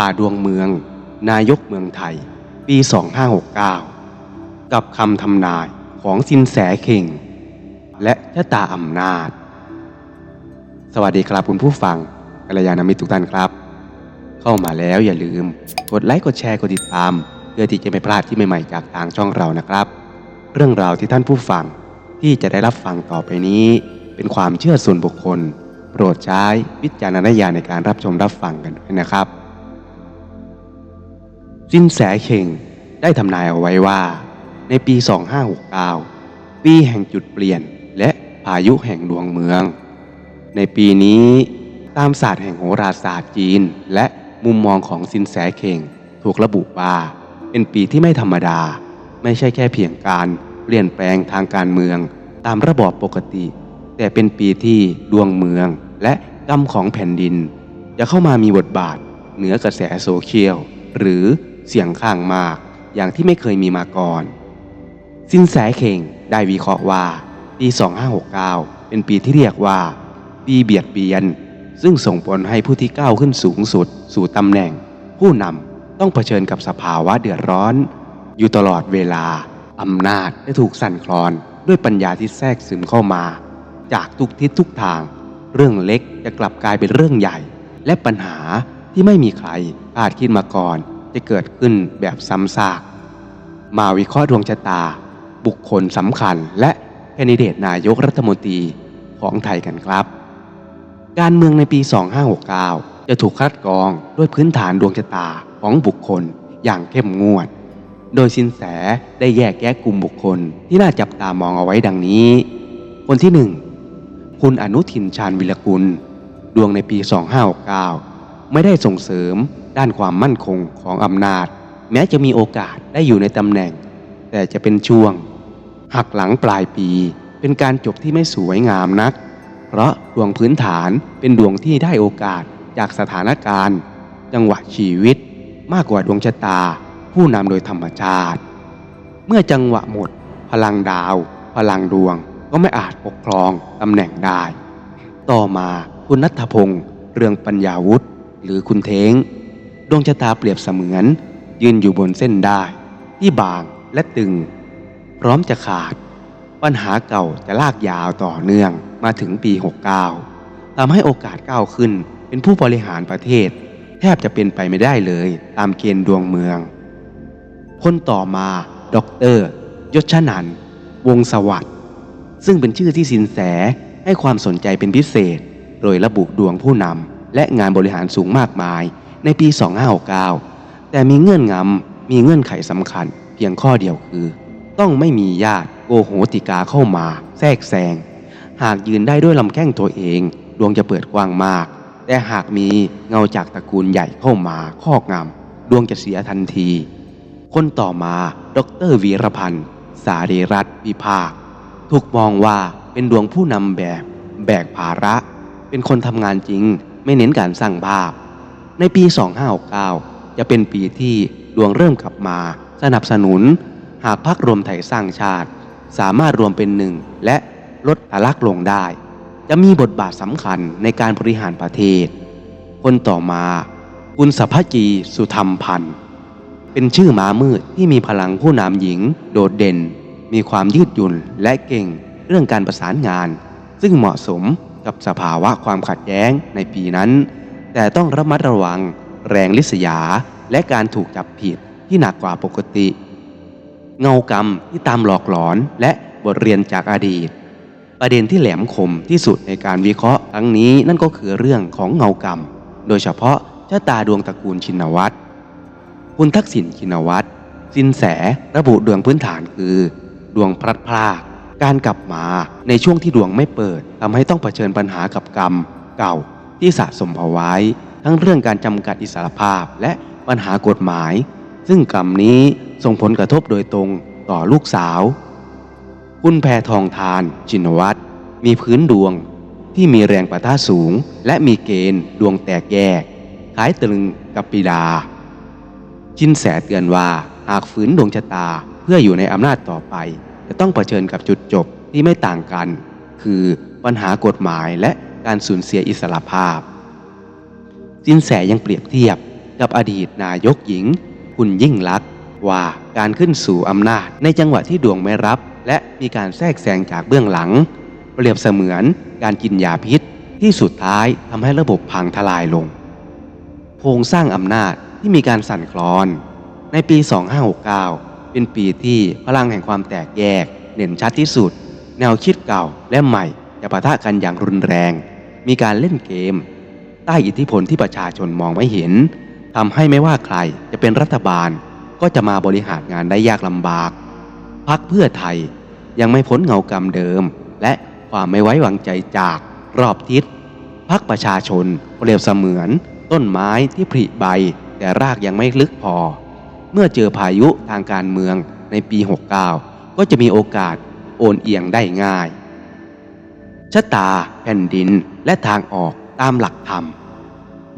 ผ่าดวงเมือง นายกเมืองไทย ปี 2569 กับคำทำนายของสินแสเข่ง และชะตาอำนาจ สวัสดีครับคุณผู้ฟังกัลยาณมิตรทุกท่านครับ เข้ามาแล้วอย่าลืม กดไลค์กดแชร์กดติดตาม เพื่อที่จะไม่พลาดที่ใหม่ๆจากทางช่องเรานะครับ เรื่องราวที่ท่านผู้ฟังที่จะได้รับฟังต่อไปนี้ เป็นความเชื่อส่วนบุคคล โปรดใช้วิจารณญาณในการรับชมรับฟังกันด้วยนะครับ สินแสเข่งได้ทำนายเอาไว้ว่า ในปี 2569 ปีแห่งจุดเปลี่ยนและพายุแห่งดวงเมือง ในปีนี้ตามศาสตร์แห่งโหราศาสตร์จีน และมุมมองของสินแสเข่งถูกระบุว่าเป็นปีที่ไม่ธรรมดา ไม่ใช่แค่เพียงการเปลี่ยนแปลงทางการเมืองตามระบอบปกติ แต่เป็นปีที่ดวงเมืองและกรรมของแผ่นดิน จะเข้ามามีบทบาทเหนือกระแสโซเชียลหรือ เสียงข้างมากอย่างที่ไม่เคยมีมาก่อน สินแสเข่งได้วิเคราะห์ว่าปี 2569 เป็นปีที่เรียกว่าปีเบียดเบียน ซึ่งส่งผลให้ผู้ที่ก้าวขึ้นสูงสุด สู่ตำแหน่ง ผู้นำต้องเผชิญกับสภาวะเดือดร้อน อยู่ตลอดเวลาอำนาจได้ถูกสั่นคลอนด้วยปัญญาที่แทรกซึมเข้ามา จากทุกทิศทุกทาง เรื่องเล็กจะกลับกลายเป็นเรื่องใหญ่ และปัญหาที่ไม่มีใครคาดคิดมาก่อน จะเกิดขึ้นแบบซ้ำซาก มาวิเคราะห์ดวงชะตา บุคคลสำคัญและแคนดิเดตนายกรัฐมนตรีของไทยกันครับ การเมืองในปี 2569 จะถูกคัดกรองด้วยพื้นฐานดวงชะตาของบุคคลอย่างเข้มงวด โดยสินแสได้แยกแยะกลุ่มบุคคลที่น่าจับตามองเอาไว้ดังนี้ คนที่หนึ่งคุณอนุทินชาญวิรกุล ดวงในปี 2569 ไม่ได้ส่งเสริม ด้านความมั่นคงของอำนาจ แม้จะมีโอกาสได้อยู่ในตำแหน่ง แต่จะเป็นช่วง หักหลังปลายปี เป็นการจบที่ไม่สวยงามนัก เพราะดวงพื้นฐานเป็นดวงที่ได้โอกาสจากสถานการณ์ จังหวะชีวิต มากกว่าดวงชะตา ผู้นำโดยธรรมชาติ เมื่อจังหวะหมด พลังดาว พลังดวงก็ไม่อาจปกครองตำแหน่งได้ ต่อมาคุณนัทพงศ์เรืองปัญญาวุฒิหรือคุณเท้ง ดวงชะตาเปรียบเสมือน ยืนอยู่บนเส้นได้ที่บางและตึง พร้อมจะขาด ปัญหาเก่าจะลากยาวต่อเนื่องมาถึงปี 69ทำให้โอกาสก้าวขึ้นเป็นผู้บริหารประเทศ แทบจะเป็นไปไม่ได้เลยตามเกณฑ์ดวงเมือง คนต่อมาด็อกเตอร์ยศชนัน วงศสวัสด์ซึ่งเป็นชื่อที่สินแสให้ความสนใจเป็นพิเศษ โดยระบุดวงผู้นำและงานบริหารสูงมากมาย ในปี 2569 แต่มีเงื่อนงำมีเงื่อนไขสำคัญ เพียงข้อเดียวคือ ต้องไม่มีญาติโกโหติกาเข้ามา แทรกแซง หากยืนได้ด้วยลำแข้งตัวเอง ดวงจะเปิดกว้างมาก แต่หากมีเงาจากตระกูลใหญ่เข้ามาครอบงำดวงจะเสียทันที คนต่อมาดรวีรพันธ์ สารีรัตน์วิภาค ถูกมองว่าเป็นดวงผู้นำแบบ แบกภาระ เป็นคนทำงานจริง ไม่เน้นการสร้างภาพ ในปี 2569 จะเป็นปีที่ดวงเริ่มกลับมา สนับสนุน หากพักรวมไทยสร้างชาติ สามารถรวมเป็นหนึ่งและลดทะลักลงได้ จะมีบทบาทสำคัญในการบริหารประเทศ คนต่อมาคุณสัพพจีสุธรรมพันธ์เป็นชื่อม้ามืดที่มีพลังผู้นำหญิง โดดเด่น มีความยืดหยุ่นและเก่งเรื่องการประสานงาน ซึ่งเหมาะสมกับสภาวะความขัดแย้งในปีนั้น แต่ต้องระมัดระวัง แรงลิษยา และการถูกจับผิดที่หนักกว่าปกติ เงากรรมที่ตามหลอกหลอนและบทเรียนจากอดีต ประเด็นที่แหลมคมที่สุดในการวิเคราะห์ครั้งนี้นั่นก็คือเรื่องของเงากรรม โดยเฉพาะชะตาดวงตระกูลชินวัตรคุณทักษิณชินวัตรสินแสระบุดวงพื้นฐานคือ ดวงพลัดพรากการกลับมาในช่วงที่ดวงไม่เปิดทำให้ต้องเผชิญปัญหากับกรรม เก่า ที่สะสมเอาไว้ ทั้งเรื่องการจำกัดอิสรภาพและปัญหากฎหมาย ซึ่งกรรมนี้ส่งผลกระทบโดยตรงต่อลูกสาว คุณแพทองทานชินวัตรมีพื้นดวงที่มีแรงประทะสูง และมีเกณฑ์ดวงแตกแยกคล้ายตรึงกับปีดา ชินแสเตือนว่าหากฝืนดวงชะตาเพื่ออยู่ในอำนาจต่อไป จะต้องเผชิญกับจุดจบที่ไม่ต่างกัน คือปัญหากฎหมายและ การสูญเสียอิสรภาพสินแสยังเปรียบเทียบกับอดีตนายกหญิง คุณยิ่งลักษณ์ว่าการขึ้นสู่อำนาจในจังหวะที่ดวงไม่รับ และมีการแทรกแซงจากเบื้องหลัง เปรียบเสมือนการกินยาพิษที่สุดท้ายทำให้ระบบพังทลายลง โครงสร้างอำนาจที่มีการสั่นคลอน ในปี 2569 เป็นปีที่พลังแห่งความแตกแยกเด่นชัดที่สุด แนวคิดเก่าและใหม่จะปะทะกันอย่างรุนแรง มีการเล่นเกม ใต้อิทธิพลที่ประชาชนมองไม่เห็นทำให้ไม่ว่าใครจะเป็นรัฐบาลก็จะมาบริหารงานได้ยากลำบากพักเพื่อไทยยังไม่พ้นเงากรรมเดิม และความไม่ไว้วางใจจากรอบทิศพักประชาชนเปรียบเสมือน ต้นไม้ที่ผลิใบ แต่รากยังไม่ลึกพอ เมื่อเจอพายุทางการเมืองในปี 69 ก็จะมีโอกาสโอนเอียงได้ง่าย ชะตา แผ่นดิน และทางออกตามหลักธรรม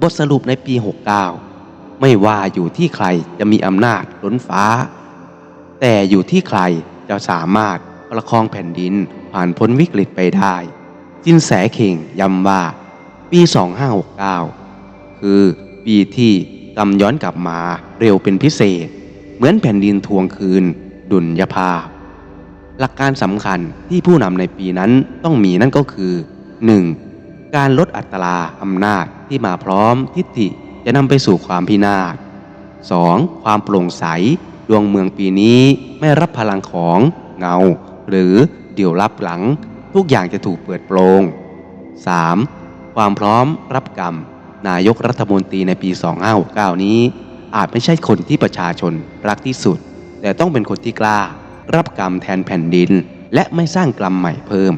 บทสรุปในปี 69 ไม่ว่าอยู่ที่ใครจะมีอำนาจล้นฟ้า แต่อยู่ที่ใครจะสามารถประคองแผ่นดินผ่านพ้นวิกฤตไปได้จินแสเข่งย้ำว่า ปี 2569 คือปีที่กำย้อนกลับมาเร็วเป็นพิเศษ เหมือนแผ่นดินทวงคืน ดุลยภาพ หลักการสำคัญที่ผู้นำในปีนั้นต้องมีนั่นก็คือ 1. การลดอัตราอำนาจที่มาพร้อมทิฏฐิจะนำไปสู่ความพินาศ 2. ความโปร่งใส ดวงเมืองปีนี้ไม่รับพลังของเงา หรือเดี่ยวลับหลัง ทุกอย่างจะถูกเปิดโปรง 3. ความพร้อมรับกรรม นายกรัฐมนตรีในปี 2569 นี้ อาจไม่ใช่คนที่ประชาชนรักที่สุด แต่ต้องเป็นคนที่กล้า รับกรรมแทนแผ่นดิน และไม่สร้างกรรมใหม่เพิ่ม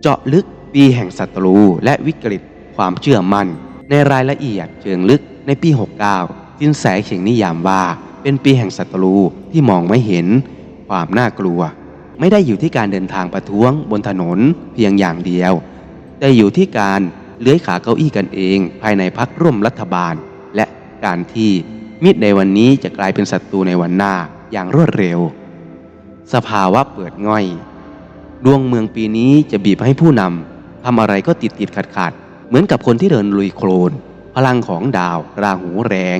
เจาะลึกปีแห่งศัตรูและวิกฤตความเชื่อมั่น ในรายละเอียดเชิงลึกในปี 69สินแสเข่งนิยามว่า เป็นปีแห่งศัตรูที่มองไม่เห็น ความน่ากลัว ไม่ได้อยู่ที่การเดินทางประท้วงบนถนนเพียงอย่างเดียว แต่อยู่ที่การเลื้อยขาเก้าอี้กันเอง ภายในพักร่วมรัฐบาล และการที่มิตรในวันนี้จะกลายเป็นศัตรูในวันหน้า อย่างรวดเร็ว สภาวะเปิดง่อย ดวงเมืองปีนี้จะบีบให้ผู้นำทำอะไรก็ติดติดขัดขัดเหมือนกับคนที่เดินลุยโคลน พลังของดาว ราหูแรง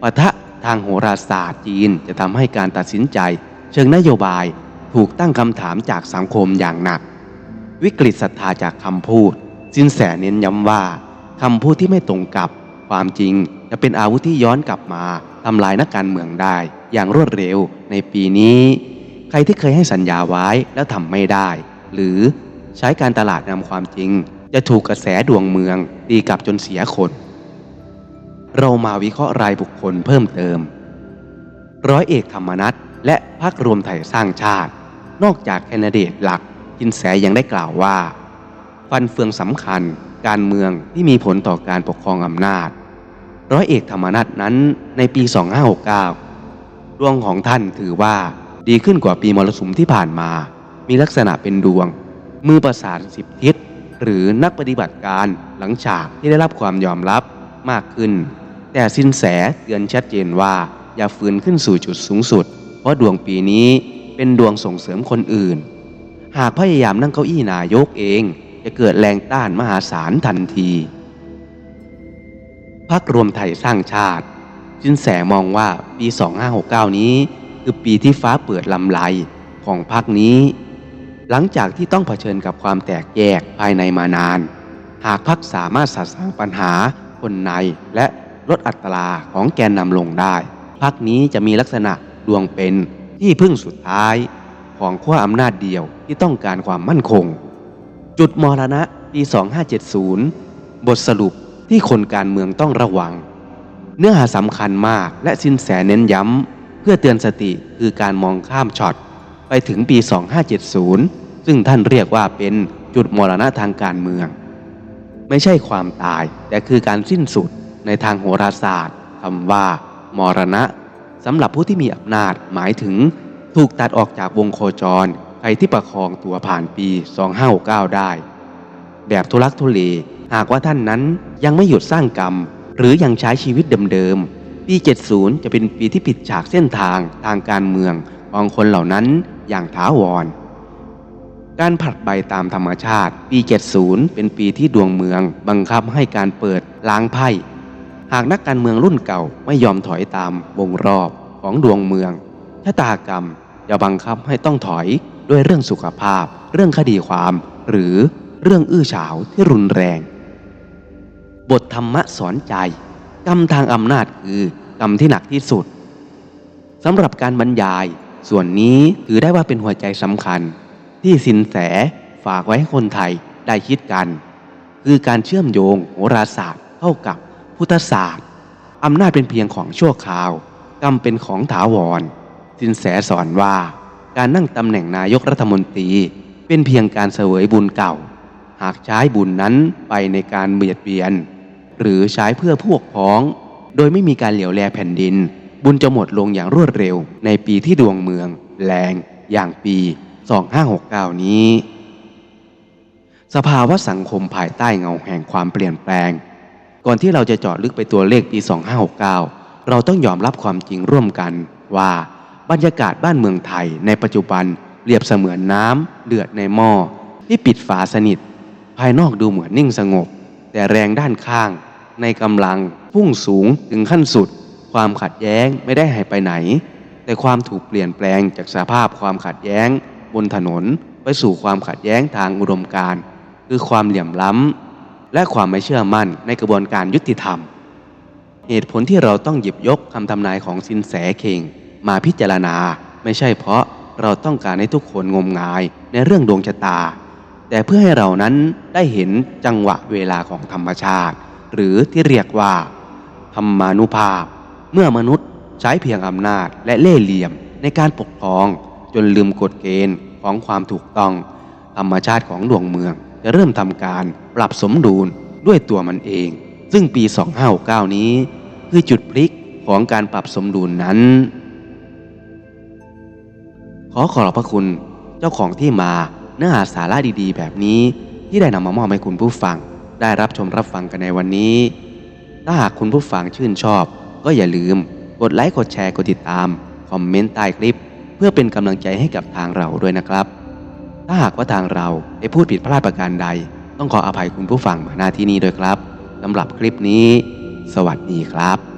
ปะทะทางโหราศาสตร์จีนจะทำให้การตัดสินใจ เชิงนโยบายถูกตั้งคำถามจากสังคมอย่างหนัก วิกฤตศรัทธาจากคำพูดสินแสเน้นย้ำว่าคำพูดที่ไม่ตรงกับความจริงจะเป็นอาวุธที่ย้อนกลับมา ทำลายนักการเมืองได้ อย่างรวดเร็วในปีนี้ ใครที่เคยให้สัญญาไว้แล้วทำไม่ได้ หรือใช้การตลาดนำความจริง จะถูกกระแสดวงเมืองตีกลับจนเสียคน เรามาวิเคราะห์รายบุคคลเพิ่มเติม ร้อยเอกธรรมนัฐและพรรครวมไทยสร้างชาติ นอกจากแคนดิเดตหลักจินแสยังได้กล่าวว่า ฟันเฟืองสำคัญ การเมืองที่มีผลต่อการปกครองอำนาจ ร้อยเอกธรรมนัฐนั้นในปี 2569 ดวงของท่านถือว่าดีขึ้นกว่าปีมรสุมที่ผ่านมา มีลักษณะเป็นดวง มือประสานสิบทิศ หรือนักปฏิบัติการหลังฉากที่ได้รับความยอมรับมากขึ้น แต่สินแสเตือนชัดเจนว่าอย่าฝืนขึ้นสู่จุดสูงสุด เพราะดวงปีนี้เป็นดวงส่งเสริมคนอื่น หากพยายามนั่งเก้าอี้นายกเอง จะเกิดแรงต้านมหาศาลทันที พักรวมไทยสร้างชาติจินแสมองว่าปี 2569 นี้ คือปีที่ฟ้าเปิดลำไรของพักนี้ หลังจากที่ต้องเผชิญกับความแตกแยกภายในมานาน หากพักสามารถสะสางปัญหาคนในและลดอัตราของแกนนำลงได้พักนี้จะมีลักษณะดวงเป็นที่พึ่งสุดท้ายของขั้วอำนาจเดียวที่ต้องการความมั่นคง จุดมรณะปี 2570 บทสรุป ที่คนการเมืองต้องระวัง เนื้อหาสำคัญมากและสินแสเน้นย้ำ เพื่อเตือนสติคือการมองข้ามช็อต ไปถึงปี 2570 ซึ่งท่านเรียกว่าเป็นจุดมรณะทางการเมือง ไม่ใช่ความตาย แต่คือการสิ้นสุดในทางโหราศาสตร์คำว่า มรณะสำหรับผู้ที่มีอำนาจหมายถึง ถูกตัดออกจากวงโคจรใครที่ประคองตัวผ่านปี 2569 ได้ แบบทุลักทุเล หากว่าท่านนั้นยังไม่หยุดสร้างกรรม หรือยังใช้ชีวิตเดิมๆ ปี 70 จะเป็นปีที่ปิดฉากเส้นทางทางการเมืองของคนเหล่านั้นอย่างถาวร การผัดใบตามธรรมชาติ ปี 70 เป็นปีที่ดวงเมือง บังคับให้การเปิดล้างไพ่ หากนักการเมืองรุ่นเก่าไม่ยอมถอยตามวงรอบของดวงเมืองชะตากรรมจะบังคับให้ต้องถอยด้วยเรื่องสุขภาพ เรื่องคดีความ หรือเรื่องอื้อฉาวที่รุนแรง บทธรรมะสอนใจ กรรมทางอำนาจคือกรรมที่หนักที่สุดสำหรับการบรรยาย ส่วนนี้ถือได้ว่าเป็นหัวใจสำคัญ ที่สินแสฝากไว้ให้คนไทยได้คิดกัน คือการเชื่อมโยงโหราศาสตร์เข้ากับพุทธศาสตร์อำนาจเป็นเพียงของชั่วคราว กรรมเป็นของถาวร สินแสสอนว่าการนั่งตำแหน่งนายกรัฐมนตรี เป็นเพียงการเสวยบุญเก่า หากใช้บุญนั้นไปในการเบียดเบียน หรือใช้เพื่อพวกพ้อง โดยไม่มีการเหลียวแลแผ่นดิน บุญจะหมดลงอย่างรวดเร็ว ในปีที่ดวงเมือง แรงอย่างปี 2569 นี้ สภาวะสังคมภายใต้เงาแห่งความเปลี่ยนแปลง ก่อนที่เราจะเจาะลึกไปตัวเลขปี 2569 เราต้องยอมรับความจริงร่วมกันว่าบรรยากาศบ้านเมืองไทยในปัจจุบันเรียบเสมือนน้ำเดือดในหม้อที่ปิดฝาสนิท ภายนอกดูเหมือนนิ่งสงบ แต่แรงด้านข้าง ในกำลังพุ่งสูงถึงขั้นสุด ความขัดแย้งไม่ได้หายไปไหน แต่ความถูกเปลี่ยนแปลงจากสภาพความขัดแย้ง บนถนนไปสู่ความขัดแย้งทางอุดมการณ์คือความเหลี่ยมล้ำ และความไม่เชื่อมั่นในกระบวนการยุติธรรม เหตุผลที่เราต้องหยิบยกคำทำนายของสินแสเข่ง มาพิจารณาไม่ใช่เพราะเราต้องการให้ทุกคนงมงายในเรื่องดวงชะตา แต่เพื่อให้เรานั้นได้เห็นจังหวะเวลาของธรรมชาติ หรือที่เรียกว่า ธรรมานุภาพ เมื่อมนุษย์ใช้เพียงอำนาจและเล่ห์เหลี่ยมในการปกครอง จนลืมกฎเกณฑ์ของความถูกต้อง ธรรมชาติของดวงเมือง จะเริ่มทำการปรับสมดุลด้วยตัวมันเอง ซึ่งปี 2569 นี้ คือจุดพลิกของการปรับสมดุลนั้น ขอขอบพระคุณเจ้าของที่มา เนื้อหาสาระดีๆ แบบนี้ที่ได้นำมามอบให้คุณผู้ฟัง ได้รับชมรับฟังกันในวันนี้ ถ้าหากคุณผู้ฟังชื่นชอบ ก็อย่าลืม กดไลค์กดแชร์กดติดตาม คอมเมนต์ใต้คลิป เพื่อเป็นกำลังใจให้กับทางเราด้วยนะครับ ถ้าหากว่าทางเราได้พูดผิดพลาดประการใด ต้องขออภัยคุณผู้ฟังมาหน้าที่นี้ด้วยครับสำหรับคลิปนี้ สวัสดีครับ